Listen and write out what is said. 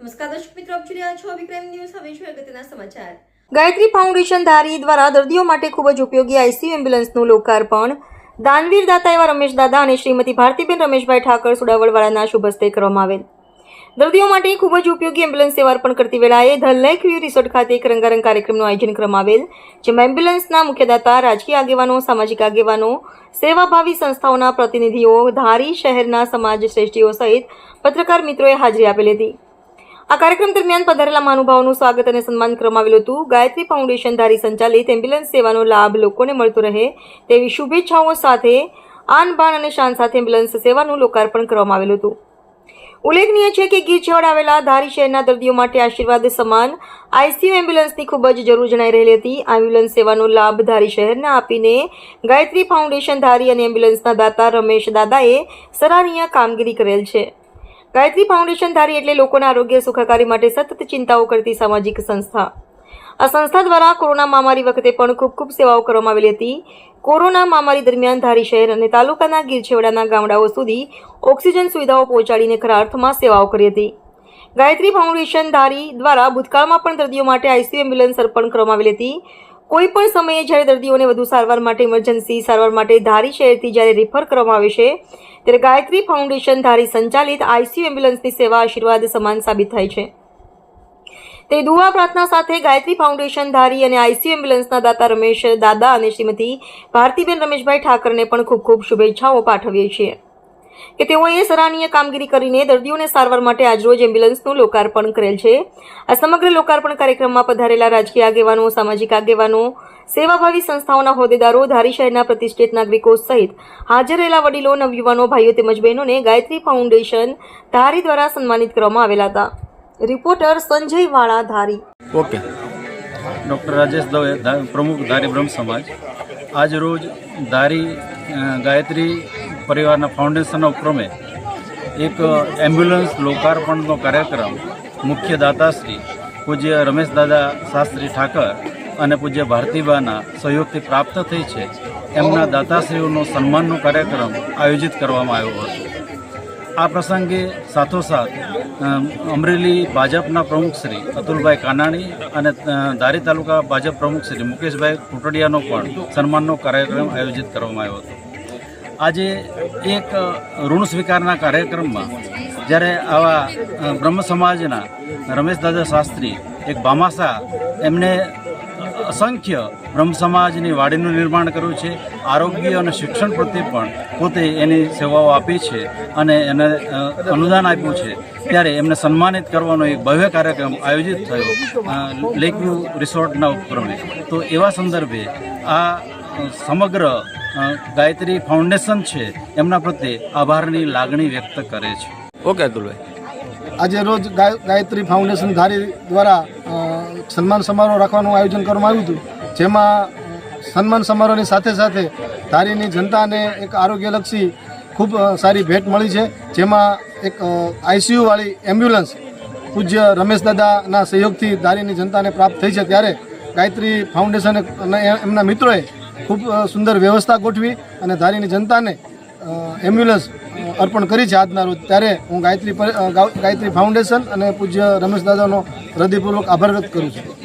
નમસ્કાર, દર્શક મિત્રો, આપ જોઈ રહ્યા છો વિક્રમ ન્યૂઝ. હવે જોઈએ અગત્યના સમાચાર. ગાયત્રી ફાઉન્ડેશન ધારી દ્વારા દર્દીઓ માટે ખૂબ જ ઉપયોગી આઈસીયુ એમ્બ્યુલન્સનું લોકાર્પણ. દાનવીર દાતા એવા રમેશ દાદા અને શ્રીમતી ભારતીબેન રમેશભાઈ ઠાકર સુડાવળવાળાના શુભ હસ્તે કરવામાં આવેલ. દર્દીઓ માટે ખૂબ જ ઉપયોગી એમ્બ્યુલન્સ સેવા અર્પણ કરતી વેળાએ ધ લેક વ્યૂ રિસોર્ટ ખાતે એક રંગારંગ કાર્યક્રમનું આયોજન કરવામાં આવેલ, જેમાં એમ્બ્યુલન્સના મુખ્યદાતા રાજકીય આગેવાનો, સામાજિક આગેવાનો, સેવાભાવી સંસ્થાઓના પ્રતિનિધિઓ, ધારી શહેરના સમાજ શ્રેષ્ઠીઓ સહિત પત્રકાર મિત્રોએ હાજરી આપેલી હતી. આ કાર્યક્રમ દરમિયાન પધારેલા મહાનુભાવોનું સ્વાગત અને સન્માન કરવામાં આવેલું હતું. ગાયત્રી ફાઉન્ડેશન ધારી સંચાલિત એમ્બ્યુલન્સ સેવાનો લાભ લોકોને મળતો રહે તેવી શુભેચ્છાઓ સાથે આન બાન અને શાન સાથે એમ્બ્યુલન્સ સેવાનું લોકાર્પણ કરવામાં આવેલું હતું. ઉલ્લેખનીય છે કે ગીર છેવાડ આવેલા ધારી શહેરના દર્દીઓ માટે આશીર્વાદ સમાન આઈસીયુ એમ્બ્યુલન્સની ખૂબ જ જરૂર જણાઈ રહેલી હતી. એમ્બ્યુલન્સ સેવાનો લાભ ધારી શહેરને આપીને ગાયત્રી ફાઉન્ડેશન ધારી અને એમ્બ્યુલન્સના દાતા રમેશ દાદાએ સરાહનીય કામગીરી કરેલ છે. ગાયત્રી ફાઉન્ડેશન ધારી એટલે લોકોના આરોગ્ય સુખાકારી માટે સતત ચિંતાઓ કરતી સામાજિક સંસ્થા. આ સંસ્થા દ્વારા કોરોના મહામારી વખતે પણ ખૂબ ખૂબ સેવાઓ કરવામાં આવેલી હતી. કોરોના મહામારી દરમિયાન ધારી શહેર અને તાલુકાના ગીર છેવાડાના ગામડાઓ સુધી ઓક્સિજન સુવિધાઓ પહોંચાડીને ખરા અર્થમાં સેવાઓ કરી હતી. ગાયત્રી ફાઉન્ડેશન ધારી દ્વારા ભૂતકાળમાં પણ દર્દીઓ માટે આઈસીયુ એમ્બ્યુલન્સ અર્પણ કરવામાં આવેલી હતી. કોઈ પણ સમયે જ્યારે દર્દીઓને વધુ સારવાર માટે ઇમરજન્સી સારવાર માટે ધારી શહેરથી જ્યારે રિફર કરવામાં આવે છે, ત્યારે ગાયત્રી ફાઉન્ડેશન ધારી સંચાલિત આઈસીયુ એમ્બ્યુલન્સની સેવા આશીર્વાદ સમાન સાબિત થાય છે. તે દુઆ પ્રાર્થના સાથે ગાયત્રી ફાઉન્ડેશન ધારી અને આઈસીયુ એમ્બ્યુલન્સના દાતા રમેશ દાદા અને શ્રીમતી ભારતીબેન રમેશભાઈ ઠાકરને પણ ખૂબ ખૂબ શુભેચ્છાઓ પાઠવીએ છીએ. કે તેઓએ સરાહનીય કામગીરી કરીને દર્દીઓને સારવાર માટે આજરોજ એમ્બ્યુલન્સનું લોકાર્પણ કરેલ છે. આ સમગ્ર લોકાર્પણ કાર્યક્રમમાં પધારેલા રાજકીય આગેવાનો સામાજિક આગેવાનો સેવાભાવી સંસ્થાઓના હોદ્દેદારો ધારી શહેરના પ્રતિષ્ઠિત નાગરિકો સહિત હાજર રહેલા વડીલો નવયુવાનો ભાઈઓ તેમજ બહેનોને ગાયત્રી ફાઉન્ડેશન ધારી દ્વારા સન્માનિત કરવામાં આવેલા હતા. Reporter Sanjay Vala Dhari. Okay. Doctor Rajesh Dave પ્રમુખ ધારી બ્રહ્મ સમાજ આજ રોજ ધારી ગાયત્રી પરિવારના ફાઉન્ડેશનના ઉપક્રમે એક એમ્બ્યુલન્સ લોકાર્પણનો કાર્યક્રમ મુખ્ય દાતાશ્રી પૂજ્ય રમેશ દાદા શાસ્ત્રી ઠાકર અને પૂજ્ય ભારતીબાના સહયોગથી પ્રાપ્ત થઈ છે. એમના દાતાશ્રીઓનો સન્માનનો કાર્યક્રમ આયોજિત કરવામાં આવ્યો હતો. આ પ્રસંગે સાથોસાથ અમ, અમરેલી ભાજપના પ્રમુખ શ્રી અતુલભાઈ કાનાણી અને ધારી તાલુકા ભાજપ પ્રમુખ શ્રી મુકેશભાઈ કુટડિયાનો પણ સન્માનનો કાર્યક્રમ આયોજિત કરવામાં આવ્યો હતો. આજે એક ઋણ સ્વીકારના કાર્યક્રમમાં જ્યારે આવા બ્રહ્મ સમાજના રમેશ દાદા શાસ્ત્રી, એક ભામાસા એમને અસંખ્ય બ્રહ્મ સમાજની વાડીનું નિર્માણ કર્યું છે. આરોગ્ય અને શિક્ષણ પ્રત્યે પણ પોતે એની સેવાઓ આપી છે અને એને અનુદાન આપ્યું છે. ત્યારે એમને સન્માનિત કરવાનો એક ભવ્ય કાર્યક્રમ આયોજિત થયો લેકવ્યુ રિસોર્ટના ઉપક્રમે. તો એવા સંદર્ભે આ સમગ્ર ગાયત્રી ફાઉન્ડેશન છે એમના પ્રત્યે આભારની લાગણી વ્યક્ત કરે છે. ઓકે અતુલભાઈ. આજે રોજ ગાય- ગાયત્રી ફાઉન્ડેશન ધારી દ્વારા સન્માન સમારોહ રાખવાનું આયોજન કરવામાં આવ્યું હતું જેમાં સન્માન સમારોહની સાથે સાથે ધારીની જનતાને એક આરોગ્યલક્ષી ખૂબ સારી ભેટ મળી છે જેમાં એક આઈસીયુવાળી એમ્બ્યુલન્સ પૂજ્ય રમેશ દાદાના સહયોગથી ધારીની જનતાને પ્રાપ્ત થઈ છે. ત્યારે ગાયત્રી ફાઉન્ડેશન અને એમના મિત્રોએ ખૂબ સુંદર વ્યવસ્થા ગોઠવી અને ધારીની જનતાને એમ્બ્યુલન્સ અર્પણ કરી છે આજના રોજ. ત્યારે હું ગાયત્રી ગાયત્રી ફાઉન્ડેશન અને પૂજ્ય રમેશ દાદાનો હૃદયપૂર્વક આભાર વ્યક્ત કરું છું.